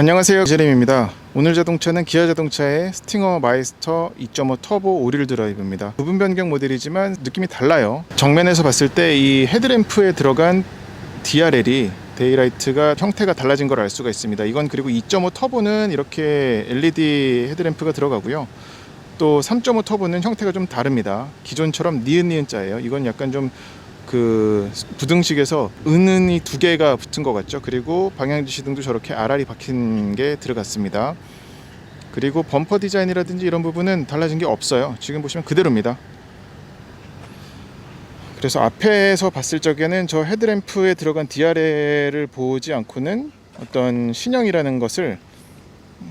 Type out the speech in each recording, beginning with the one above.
안녕하세요. 제림입니다. 오늘 자동차는 기아 자동차의 스팅어 마이스터 2.5 터보 오릴 드라이브입니다. 부분 변경 모델이지만 느낌이 달라요. 정면에서 봤을 때 이 헤드램프에 들어간 DRL이 데이라이트가 형태가 달라진 걸 알 수가 있습니다. 이건 그리고 2.5 터보는 이렇게 LED 헤드램프가 들어가고요. 또 3.5 터보는 형태가 좀 다릅니다. 기존처럼 니은니은 자예요. 이건 약간 좀 그 부등식에서 은은이 두 개가 붙은 것 같죠. 그리고 방향지시등도 저렇게 알알이 박힌 게 들어갔습니다. 그리고 범퍼 디자인이라든지 이런 부분은 달라진 게 없어요. 지금 보시면 그대로입니다. 그래서 앞에서 봤을 적에는 저 헤드램프에 들어간 DRL을 보지 않고는 어떤 신형이라는 것을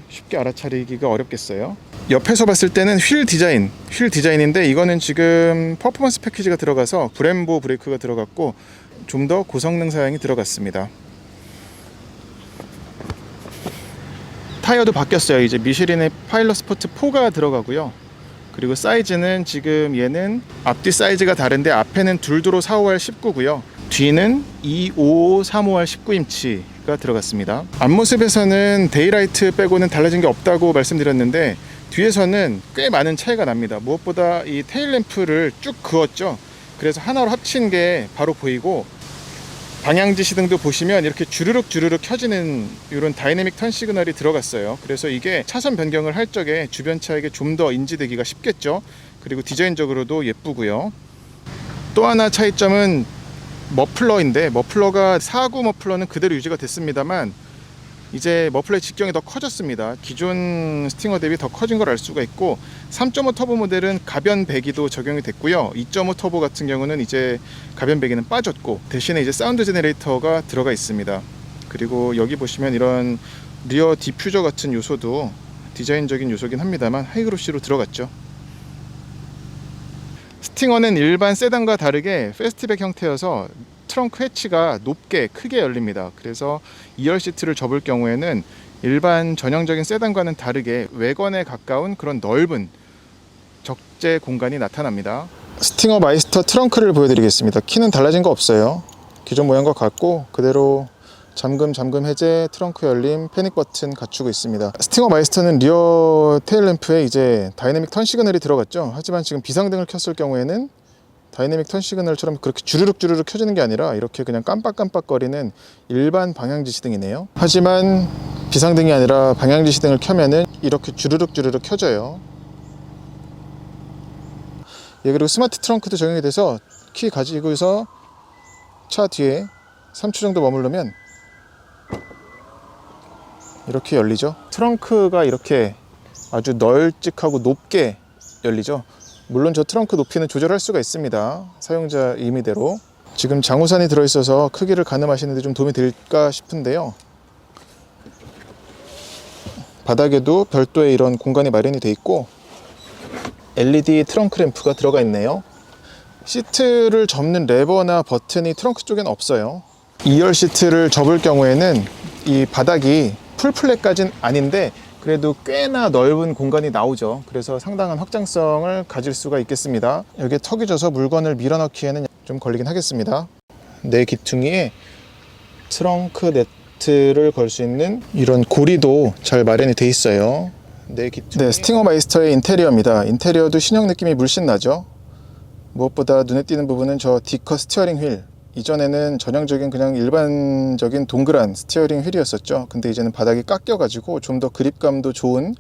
쉽게 알아차리기가 어렵겠어요. 옆에서 봤을 때는 휠 디자인, 휠 디자인인데 이거는 지금 퍼포먼스 패키지가 들어가서 브렘보 브레이크가 들어갔고 좀 더 고성능 사양이 들어갔습니다. 타이어도 바뀌었어요. 이제 미쉐린의 파일럿 스포트 4가 들어가고요. 그리고 사이즈는 지금 얘는 앞뒤 사이즈가 다른데 앞에는 둘도로 45R 19고요. 뒤는 25, 35R 19인치가 들어갔습니다. 앞모습에서는 데이라이트 빼고는 달라진 게 없다고 말씀드렸는데 뒤에서는 꽤 많은 차이가 납니다. 무엇보다 이 테일 램프를 쭉 그었죠. 그래서 하나로 합친 게 바로 보이고 방향 지시등도 보시면 이렇게 주르륵 주르륵 켜지는 이런 다이내믹 턴 시그널이 들어갔어요. 그래서 이게 차선 변경을 할 적에 주변 차에게 좀 더 인지되기가 쉽겠죠. 그리고 디자인적으로도 예쁘고요. 또 하나 차이점은 머플러인데 머플러가 사구 머플러는 그대로 유지가 됐습니다만 이제 머플러의 직경이 더 커졌습니다. 기존 스팅어 대비 더 커진 걸 알 수가 있고 3.5 터보 모델은 가변 배기도 적용이 됐고요. 2.5 터보 같은 경우는 이제 가변 배기는 빠졌고 대신에 이제 사운드 제네레이터가 들어가 있습니다. 그리고 여기 보시면 이런 리어 디퓨저 같은 요소도 디자인적인 요소긴 합니다만 하이그로시로 들어갔죠. 스팅어는 일반 세단과 다르게 패스트백 형태여서 트렁크 해치가 높게 크게 열립니다. 그래서 2열 시트를 접을 경우에는 일반 전형적인 세단과는 다르게 외관에 가까운 그런 넓은 적재 공간이 나타납니다. 스팅어 마이스터 트렁크를 보여드리겠습니다. 키는 달라진 거 없어요. 기존 모양과 같고 그대로 잠금 잠금 해제 트렁크 열림 패닉 버튼 갖추고 있습니다. 스팅어 마이스터는 리어 테일 램프에 이제 다이내믹 턴 시그널이 들어갔죠. 하지만 지금 비상등을 켰을 경우에는 다이내믹 턴 시그널처럼 그렇게 주르륵 주르륵 켜지는 게 아니라 이렇게 그냥 깜빡깜빡거리는 일반 방향 지시등이네요. 하지만 비상등이 아니라 방향 지시등을 켜면은 이렇게 주르륵 주르륵 켜져요. 예, 그리고 스마트 트렁크도 적용이 돼서 키 가지고서 차 뒤에 3초 정도 머무르면 이렇게 열리죠. 트렁크가 이렇게 아주 널찍하고 높게 열리죠. 물론 저 트렁크 높이는 조절할 수가 있습니다. 사용자 임의대로. 지금 장우산이 들어있어서 크기를 가늠하시는데 좀 도움이 될까 싶은데요. 바닥에도 별도의 이런 공간이 마련이 돼 있고 LED 트렁크 램프가 들어가 있네요. 시트를 접는 레버나 버튼이 트렁크 쪽엔 없어요. 2열 시트를 접을 경우에는 이 바닥이 풀플랫까진 아닌데 그래도 꽤나 넓은 공간이 나오죠. 그래서 상당한 확장성을 가질 수가 있겠습니다. 여기에 턱이 져서 물건을 밀어넣기에는 좀 걸리긴 하겠습니다. 내 기퉁이에 트렁크 네트를 걸 수 있는 이런 고리도 잘 마련이 돼 있어요. 내 기퉁. 네, 스팅어 마이스터의 인테리어입니다. 인테리어도 신형 느낌이 물씬 나죠. 무엇보다 눈에 띄는 부분은 저 디커 스티어링 휠. 이전에는 전형적인 그냥 일반적인 동그란 스티어링 휠이었었죠. 근데 이제는 바닥이 깎여가지고 좀 더 그립감도 좋은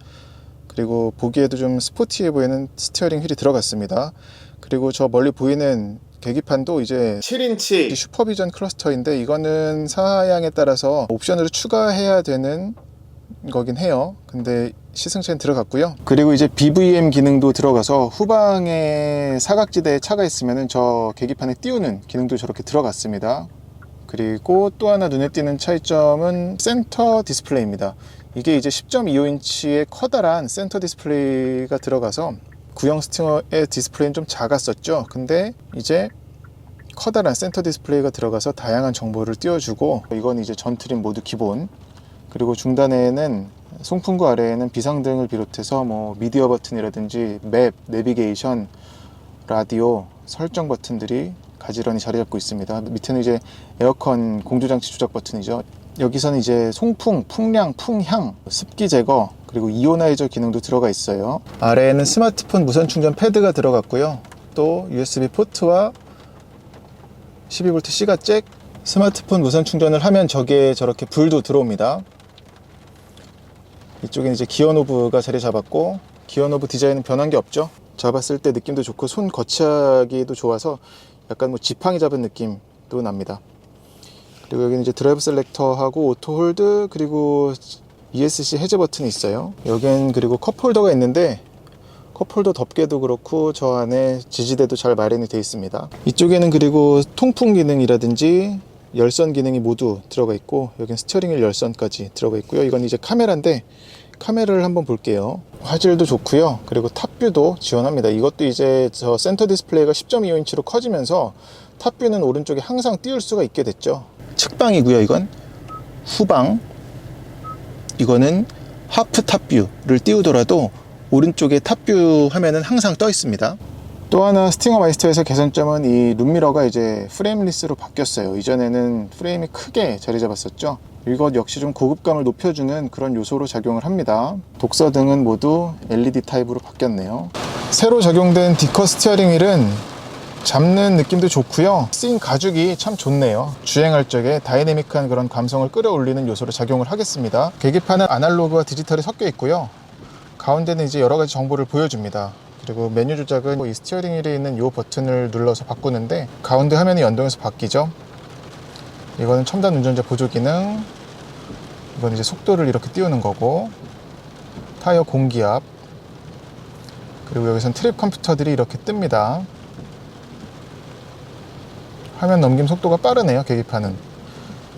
그리고 보기에도 좀 스포티해 보이는 스티어링 휠이 들어갔습니다. 그리고 저 멀리 보이는 계기판도 이제 7인치 슈퍼비전 클러스터인데 이거는 사양에 따라서 옵션으로 추가해야 되는 거긴 해요. 근데 시승차는 들어갔고요. 그리고 이제 BVM 기능도 들어가서 후방에 사각지대에 차가 있으면 저 계기판에 띄우는 기능도 저렇게 들어갔습니다. 그리고 또 하나 눈에 띄는 차이점은 센터 디스플레이입니다. 이게 이제 10.25인치의 커다란 센터 디스플레이가 들어가서 구형 스팅어의 디스플레이는 좀 작았었죠. 근데 이제 커다란 센터 디스플레이가 들어가서 다양한 정보를 띄워주고 이건 이제 전트림 모두 기본 그리고 중단에는 송풍구 아래에는 비상등을 비롯해서 뭐 미디어 버튼이라든지 맵, 내비게이션, 라디오, 설정 버튼들이 가지런히 자리 잡고 있습니다. 밑에는 이제 에어컨 공조장치 조작 버튼이죠. 여기서는 이제 송풍, 풍량, 풍향, 습기 제거 그리고 이오나이저 기능도 들어가 있어요. 아래에는 스마트폰 무선 충전 패드가 들어갔고요. 또 USB 포트와 12V C가 잭 스마트폰 무선 충전을 하면 저기에 저렇게 불도 들어옵니다. 이쪽엔 이제 기어 노브가 자리 잡았고 기어 노브 디자인은 변한 게 없죠. 잡았을 때 느낌도 좋고 손 거치하기도 좋아서 약간 뭐 지팡이 잡은 느낌도 납니다. 그리고 여기는 이제 드라이브 셀렉터하고 오토 홀드 그리고 ESC 해제 버튼이 있어요. 여긴 그리고 컵 홀더가 있는데 컵 홀더 덮개도 그렇고 저 안에 지지대도 잘 마련이 되어 있습니다. 이쪽에는 그리고 통풍 기능이라든지 열선 기능이 모두 들어가 있고 여긴 스티어링 휠 열선까지 들어가 있고요. 이건 이제 카메라인데 카메라를 한번 볼게요. 화질도 좋고요. 그리고 탑뷰도 지원합니다. 이것도 이제 저 센터 디스플레이가 10.25인치로 커지면서 탑뷰는 오른쪽에 항상 띄울 수가 있게 됐죠. 측방이고요. 이건 후방. 이거는 하프 탑뷰를 띄우더라도 오른쪽에 탑뷰 화면은 항상 떠 있습니다. 또 하나 스팅어 마이스터에서 개선점은 이 룸미러가 이제 프레임리스로 바뀌었어요. 이전에는 프레임이 크게 자리 잡았었죠. 이것 역시 좀 고급감을 높여주는 그런 요소로 작용을 합니다. 독서 등은 모두 LED 타입으로 바뀌었네요. 새로 적용된 디커 스티어링 휠은 잡는 느낌도 좋고요. 쓰인 가죽이 참 좋네요. 주행할 적에 다이내믹한 그런 감성을 끌어올리는 요소로 작용을 하겠습니다. 계기판은 아날로그와 디지털이 섞여 있고요. 가운데는 이제 여러 가지 정보를 보여줍니다. 그리고 메뉴 조작은 이 스티어링 휠에 있는 이 버튼을 눌러서 바꾸는데 가운데 화면이 연동해서 바뀌죠. 이거는 첨단 운전자 보조 기능. 이건 이제 속도를 이렇게 띄우는 거고 타이어 공기압. 그리고 여기선 트립 컴퓨터들이 이렇게 뜹니다. 화면 넘김 속도가 빠르네요, 계기판은.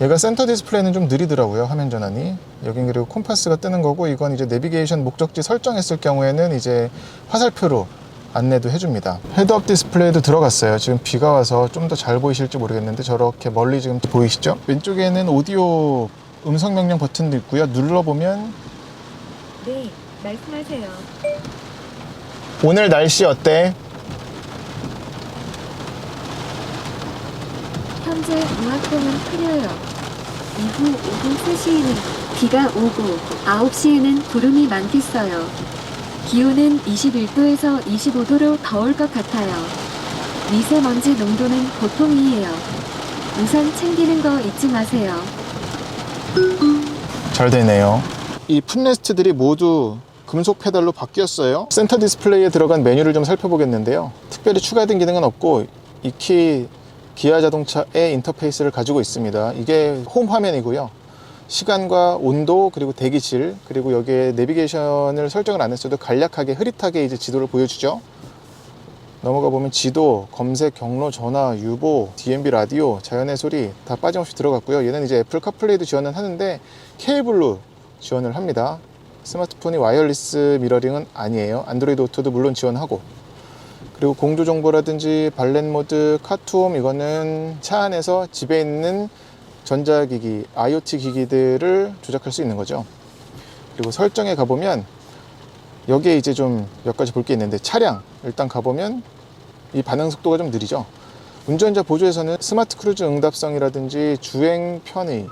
얘가 센터 디스플레이는 좀 느리더라고요, 화면 전환이. 여긴 그리고 콤파스가 뜨는 거고, 이건 이제 내비게이션 목적지 설정했을 경우에는 이제 화살표로 안내도 해줍니다. 헤드업 디스플레이도 들어갔어요. 지금 비가 와서 좀 더 잘 보이실지 모르겠는데 저렇게 멀리 지금 보이시죠? 왼쪽에는 오디오 음성 명령 버튼도 있고요. 눌러보면 네, 말씀하세요. 오늘 날씨 어때? 현재 무학공은 흐려요. 이후 오후 3시에는 비가 오고 9시에는 구름이 많겠어요. 기온은 21도에서 25도로 더울 것 같아요. 미세먼지 농도는 보통이에요. 우선 챙기는 거 잊지 마세요. 잘 되네요. 이 풋레스트들이 모두 금속 페달로 바뀌었어요. 센터 디스플레이에 들어간 메뉴를 좀 살펴보겠는데요. 특별히 추가된 기능은 없고 이키 기아 자동차의 인터페이스를 가지고 있습니다. 이게 홈 화면이고요. 시간과 온도 그리고 대기질 그리고 여기에 내비게이션을 설정을 안 했어도 간략하게 흐릿하게 이제 지도를 보여주죠. 넘어가 보면 지도, 검색, 경로, 전화, 유보, DMB 라디오, 자연의 소리 다 빠짐없이 들어갔고요. 얘는 이제 애플 카플레이도 지원은 하는데 케이블로 지원을 합니다. 스마트폰이 와이어리스 미러링은 아니에요. 안드로이드 오토도 물론 지원하고. 그리고 공조 정보라든지 발렌 모드, 카투홈 이거는 차 안에서 집에 있는 전자기기, IoT 기기들을 조작할 수 있는 거죠. 그리고 설정에 가보면 여기에 이제 좀 몇 가지 볼 게 있는데 차량 일단 가보면 이 반응 속도가 좀 느리죠. 운전자 보조에서는 스마트 크루즈 응답성이라든지 주행 편의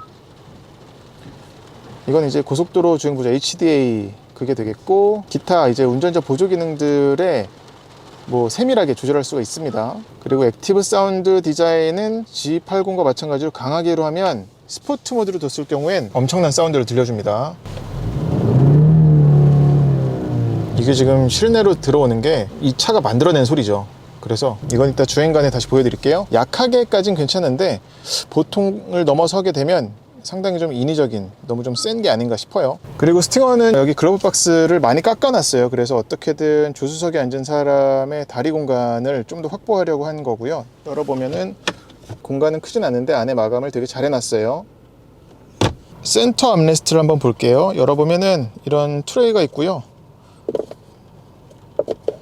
이건 이제 고속도로 주행 보조 HDA 그게 되겠고 기타 이제 운전자 보조 기능들의 뭐 세밀하게 조절할 수가 있습니다. 그리고 액티브 사운드 디자인은 G80과 마찬가지로 강하게로 하면 스포츠 모드로 뒀을 경우엔 엄청난 사운드를 들려줍니다. 이게 지금 실내로 들어오는 게 이 차가 만들어낸 소리죠. 그래서 이건 이따 주행간에 다시 보여드릴게요. 약하게까진 괜찮은데 보통을 넘어서게 되면 상당히 좀 인위적인 너무 좀 센 게 아닌가 싶어요. 그리고 스팅어는 여기 글러브 박스를 많이 깎아놨어요. 그래서 어떻게든 조수석에 앉은 사람의 다리 공간을 좀 더 확보하려고 한 거고요. 열어보면은 공간은 크진 않은데 안에 마감을 되게 잘 해놨어요. 센터 암레스트를 한번 볼게요. 열어보면은 이런 트레이가 있고요.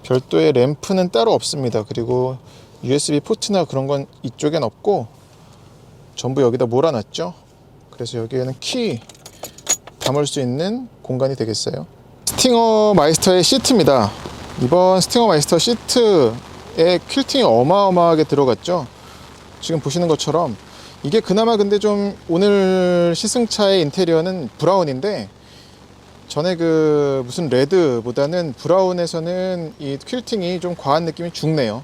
별도의 램프는 따로 없습니다. 그리고 USB 포트나 그런 건 이쪽엔 없고 전부 여기다 몰아놨죠. 그래서 여기에는 키 담을 수 있는 공간이 되겠어요. 스팅어 마이스터의 시트입니다. 이번 스팅어 마이스터 시트에 퀼팅이 어마어마하게 들어갔죠. 지금 보시는 것처럼 이게 그나마 근데 좀 오늘 시승차의 인테리어는 브라운인데 전에 그 무슨 레드보다는 브라운에서는 이 퀼팅이 좀 과한 느낌이 죽네요.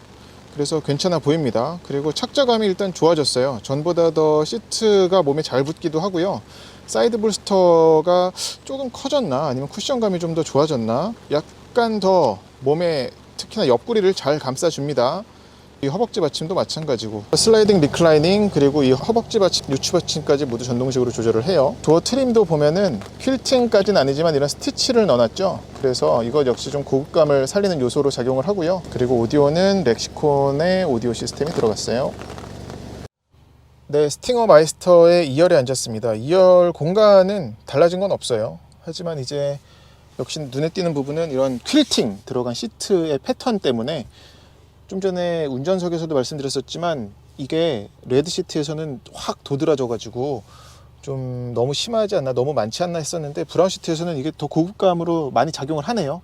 그래서 괜찮아 보입니다. 그리고 착자감이 일단 좋아졌어요. 전보다 더 시트가 몸에 잘 붙기도 하고요. 사이드 볼스터가 조금 커졌나 아니면 쿠션감이 좀 더 좋아졌나 약간 더 몸에 특히나 옆구리를 잘 감싸줍니다. 이 허벅지 받침도 마찬가지고 슬라이딩 리클라이닝 그리고 이 허벅지 받침 유추 받침까지 모두 전동식으로 조절을 해요. 도어 트림도 보면은 퀼팅까지는 아니지만 이런 스티치를 넣어놨죠. 그래서 이것 역시 좀 고급감을 살리는 요소로 작용을 하고요. 그리고 오디오는 렉시콘의 오디오 시스템이 들어갔어요. 네 스팅어 마이스터의 2열에 앉았습니다. 2열 공간은 달라진 건 없어요. 하지만 이제 역시 눈에 띄는 부분은 이런 퀼팅 들어간 시트의 패턴 때문에 좀 전에 운전석에서도 말씀드렸었지만 이게 레드 시트에서는 확 도드라져 가지고 좀 너무 심하지 않나 너무 많지 않나 했었는데 브라운 시트에서는 이게 더 고급감으로 많이 작용을 하네요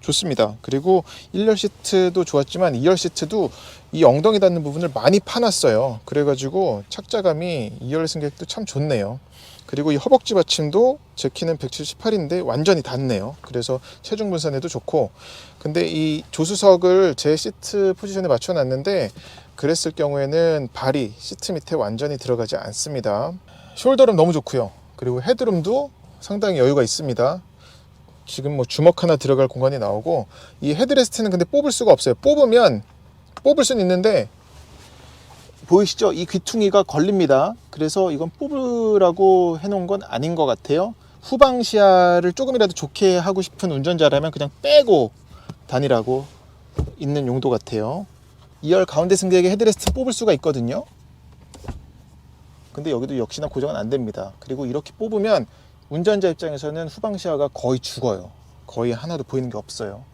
좋습니다. 그리고 1열 시트도 좋았지만 2열 시트도 이 엉덩이 닿는 부분을 많이 파놨어요. 그래가지고 착자감이 2열 승객도 참 좋네요. 그리고 이 허벅지 받침도 제 키는 178인데 완전히 닿네요. 그래서 체중 분산에도 좋고. 근데 이 조수석을 제 시트 포지션에 맞춰 놨는데 그랬을 경우에는 발이 시트 밑에 완전히 들어가지 않습니다. 숄더룸 너무 좋고요. 그리고 헤드룸도 상당히 여유가 있습니다 지금 뭐 주먹 하나 들어갈 공간이 나오고 이 헤드레스트는 근데 뽑을 수가 없어요 뽑으면 뽑을 수는 있는데 보이시죠? 이 귀퉁이가 걸립니다. 그래서 이건 뽑으라고 해놓은 건 아닌 것 같아요. 후방 시야를 조금이라도 좋게 하고 싶은 운전자라면 그냥 빼고 다니라고 있는 용도 같아요. 2열 가운데 승객의 헤드레스트 뽑을 수가 있거든요. 근데 여기도 역시나 고정은 안 됩니다. 그리고 이렇게 뽑으면 운전자 입장에서는 후방 시야가 거의 죽어요. 거의 하나도 보이는 게 없어요.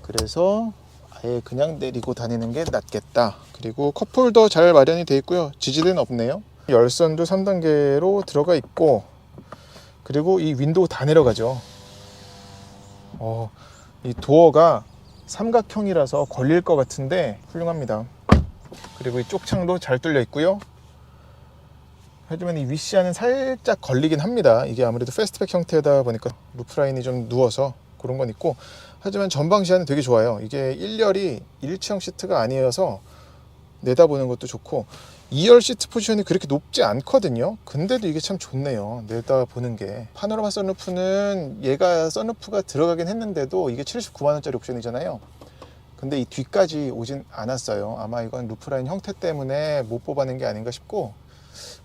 그래서 아예 그냥 내리고 다니는 게 낫겠다. 그리고 컵홀더 잘 마련이 되어 있고요. 지지대는 없네요. 열선도 3단계로 들어가 있고 그리고 이 윈도우 다 내려가죠. 어, 이 도어가 삼각형이라서 걸릴 것 같은데 훌륭합니다. 그리고 이 쪽 창도 잘 뚫려 있고요. 하지만 이 위시아는 살짝 걸리긴 합니다. 이게 아무래도 패스트백 형태다 보니까 루프라인이 좀 누워서 그런 건 있고 하지만 전방 시야는 되게 좋아요. 이게 1열이 일체형 시트가 아니어서 내다보는 것도 좋고 2열 시트 포지션이 그렇게 높지 않거든요. 근데도 이게 참 좋네요. 내다보는 게. 파노라마 썬루프는 얘가 썬루프가 들어가긴 했는데도 이게 79만 원짜리 옵션이잖아요. 근데 이 뒤까지 오진 않았어요. 아마 이건 루프라인 형태 때문에 못 뽑아낸 게 아닌가 싶고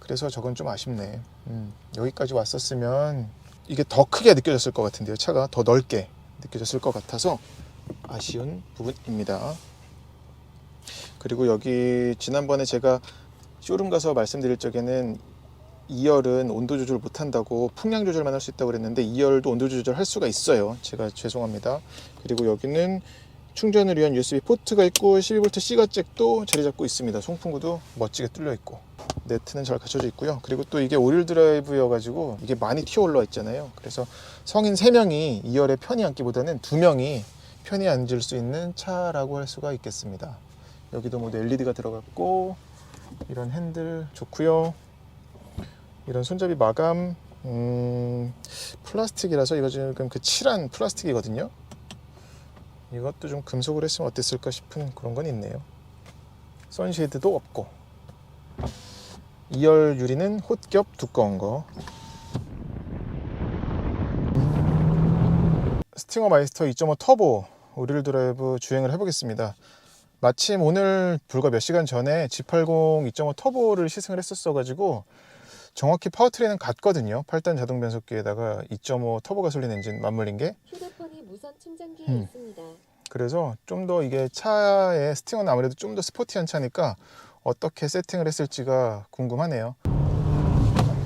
그래서 저건 좀 아쉽네. 음, 여기까지 왔었으면 이게 더 크게 느껴졌을 것 같은데요. 차가 더 넓게 느껴졌을 것 같아서 아쉬운 부분입니다. 그리고 여기 지난번에 제가 쇼룸 가서 말씀드릴 적에는 2열은 온도 조절 못 한다고 풍량 조절만 할 수 있다고 그랬는데 2열도 온도 조절 할 수가 있어요. 제가 죄송합니다. 그리고 여기는 충전을 위한 USB 포트가 있고 12V C가 잭도 자리 잡고 있습니다. 송풍구도 멋지게 뚫려 있고 네트는 잘 갖춰져 있고요. 그리고 또 이게 오릴 드라이브여가지고 이게 많이 튀어 올라와 있잖아요. 그래서 성인 3명이 2열에 편히 앉기보다는 2명이 편히 앉을 수 있는 차라고 할 수가 있겠습니다. 여기도 모두 LED가 들어갔고 이런 핸들 좋고요. 이런 손잡이 마감 음, 플라스틱이라서 이거 지금 그 칠한 플라스틱이거든요. 이것도 좀 금속으로 했으면 어땠을까 싶은 그런 건 있네요. 선쉐이드도 없고 2열 유리는 홑겹 두꺼운 거 스팅어 마이스터 2.5 터보 오릴 드라이브 주행을 해보겠습니다. 마침 오늘 불과 몇 시간 전에 G80 2.5 터보를 시승을 했었어 가지고 정확히 파워트레인은 같거든요. 8단 자동 변속기에다가 2.5 터보 가솔린 엔진 맞물린 게 휴대폰이 무선 충전기에 음. 있습니다. 그래서 좀 더 이게 차의 스팅어는 아무래도 좀 더 스포티한 차니까 어떻게 세팅을 했을지가 궁금하네요.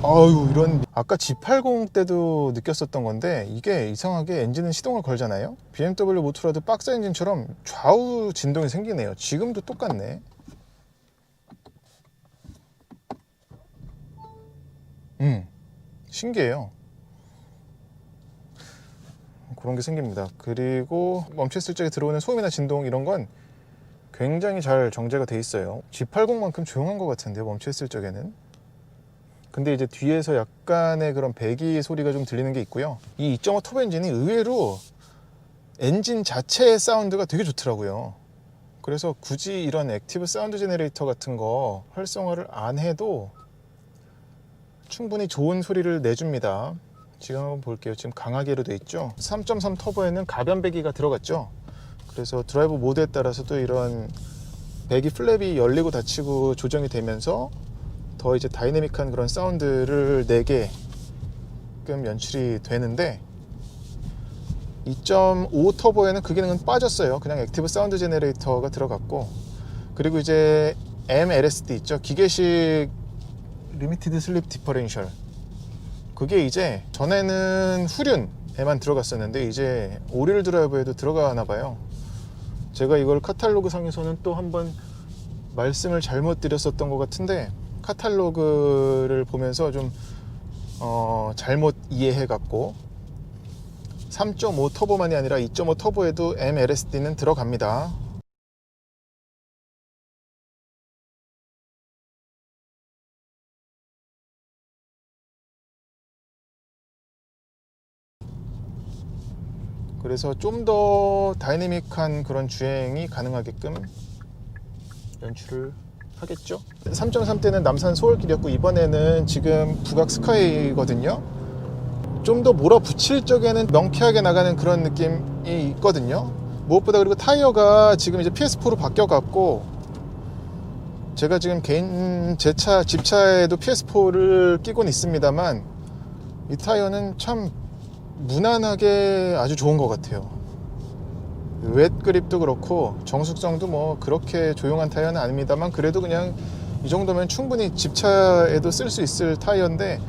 아유 이런 아까 G80 때도 느꼈었던 건데 이게 이상하게 엔진은 시동을 걸잖아요. BMW 모토라드 박스 엔진처럼 좌우 진동이 생기네요. 지금도 똑같네. 음 신기해요. 그런 게 생깁니다. 그리고 멈췄을 적에 들어오는 소음이나 진동 이런 건 굉장히 잘 정제가 돼 있어요. G80만큼 조용한 것 같은데요. 멈췄을 적에는 근데 이제 뒤에서 약간의 그런 배기 소리가 좀 들리는 게 있고요. 이 2.5 터보 엔진이 의외로 엔진 자체의 사운드가 되게 좋더라고요. 그래서 굳이 이런 액티브 사운드 제네레이터 같은 거 활성화를 안 해도 충분히 좋은 소리를 내줍니다. 지금 한번 볼게요. 지금 강하게로 돼 있죠. 3.3 터보에는 가변 배기가 들어갔죠. 그래서 드라이브 모드에 따라서도 이런 배기 플랩이 열리고 닫히고 조정이 되면서 더 이제 다이내믹한 그런 사운드를 내게끔 연출이 되는데 2.5 터보에는 그 기능은 빠졌어요. 그냥 액티브 사운드 제네레이터가 들어갔고 그리고 이제 MLSD 있죠. 기계식 리미티드 슬립 디퍼렌셜 그게 이제 전에는 후륜에만 들어갔었는데 이제 오릴 드라이브에도 들어가나 봐요. 제가 이걸 카탈로그 상에서는 또 한번 말씀을 잘못 드렸었던 것 같은데 카탈로그를 보면서 좀 어, 잘못 이해해 갖고 3.5 터보만이 아니라 2.5 터보에도 MLSD는 들어갑니다. 그래서 좀 더 다이내믹한 그런 주행이 가능하게끔 연출을 하겠죠. 3.3 때는 남산 소월길이었고 이번에는 지금 북악 스카이거든요. 좀 더 몰아붙일 적에는 명쾌하게 나가는 그런 느낌이 있거든요. 무엇보다 그리고 타이어가 지금 이제 PS4로 바뀌어갖고 제가 지금 개인 제 차 집차에도 PS4를 끼고는 있습니다만 이 타이어는 참 무난하게 아주 좋은 것 같아요. 웻 그립도 그렇고 정숙성도 뭐 그렇게 조용한 타이어는 아닙니다만 그래도 그냥 이 정도면 충분히 집차에도 쓸 수 있을 타이어인데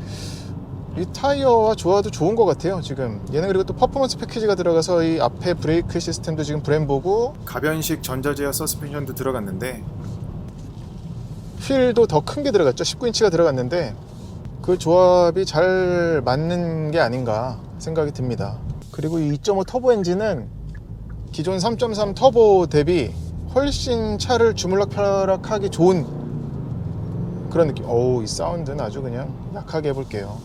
이 타이어와 좋아도 좋은 것 같아요 지금. 얘는 그리고 또 퍼포먼스 패키지가 들어가서 이 앞에 브레이크 시스템도 지금 브렘보고 가변식 전자제어 서스펜션도 들어갔는데 휠도 더 큰 게 들어갔죠. 19인치가 들어갔는데 그 조합이 잘 맞는 게 아닌가 생각이 듭니다. 그리고 이 2.5 터보 엔진은 기존 3.3 터보 대비 훨씬 차를 주물럭펴락하기 좋은 그런 느낌. 어우 이 사운드는 아주 그냥 약하게 해볼게요.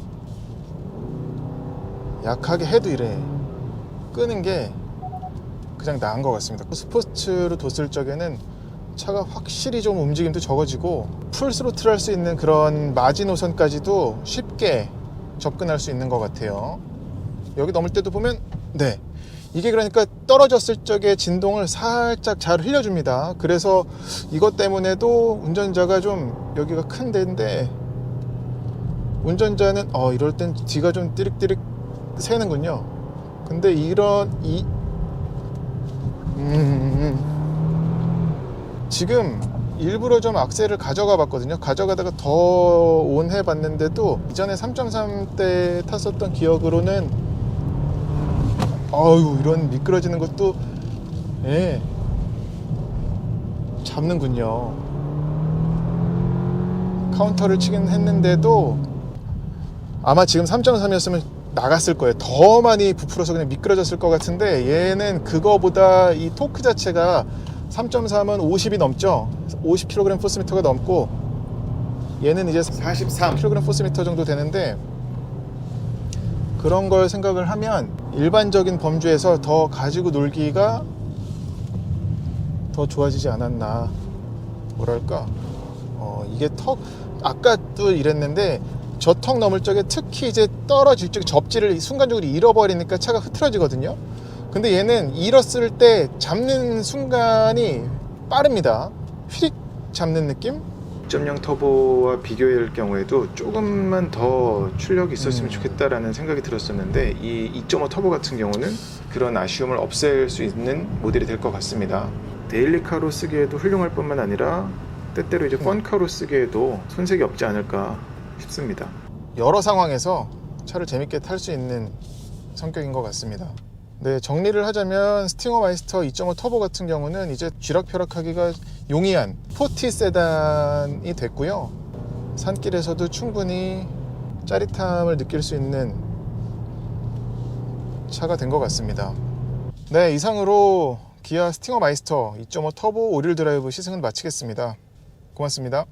약하게 해도 이래. 끄는 게 그냥 나은 것 같습니다. 스포츠로 뒀을 적에는 차가 확실히 좀 움직임도 적어지고 풀 스로틀 할 수 있는 그런 마지노선까지도 쉽게 접근할 수 있는 것 같아요 여기 넘을 때도 보면 네. 이게 그러니까 떨어졌을 적에 진동을 살짝 잘 흘려줍니다. 그래서 이것 때문에도 운전자가 좀 여기가 큰 데인데 운전자는 어 이럴 땐 뒤가 좀 띠릭띠릭 새는군요. 근데 이런 이 음, 지금 일부러 좀 악셀을 가져가 봤거든요. 가져가다가 더 온해 봤는데도 이전에 3.3 때 탔었던 기억으로는 아유 이런 미끄러지는 것도 예. 잡는군요. 카운터를 치긴 했는데도 아마 지금 3.3이었으면 나갔을 거예요. 더 많이 부풀어서 그냥 미끄러졌을 것 같은데 얘는 그거보다 이 토크 자체가 3.3은 50이 넘죠? 50kg 포스미터가 넘고 얘는 이제 43kg 포스미터 정도 되는데 그런 걸 생각을 하면 일반적인 범주에서 더 가지고 놀기가 더 좋아지지 않았나. 뭐랄까. 어, 이게 턱 아까도 이랬는데 저 턱 넘을 적에 특히 이제 떨어질 적에 접지를 순간적으로 잃어버리니까 차가 흐트러지거든요. 근데 얘는 잃었을 때 잡는 순간이 빠릅니다. 휘릭 잡는 느낌 2.0 터보와 비교할 경우에도 조금만 더 출력이 있었으면 음. 좋겠다라는 생각이 들었었는데 이 2.5 터보 같은 경우는 그런 아쉬움을 없앨 수 있는 모델이 될 것 같습니다. 데일리카로 쓰기에도 훌륭할 뿐만 아니라 때때로 이제 펀카로 쓰기에도 손색이 없지 않을까 싶습니다. 여러 상황에서 차를 재밌게 탈 수 있는 성격인 것 같습니다. 네, 정리를 하자면 스팅어 마이스터 2.5 터보 같은 경우는 이제 쥐락펴락하기가 용이한 스포티 세단이 됐고요. 산길에서도 충분히 짜릿함을 느낄 수 있는 차가 된 것 같습니다. 네, 이상으로 기아 스팅어 마이스터 2.5 터보 오릴 드라이브 시승은 마치겠습니다. 고맙습니다.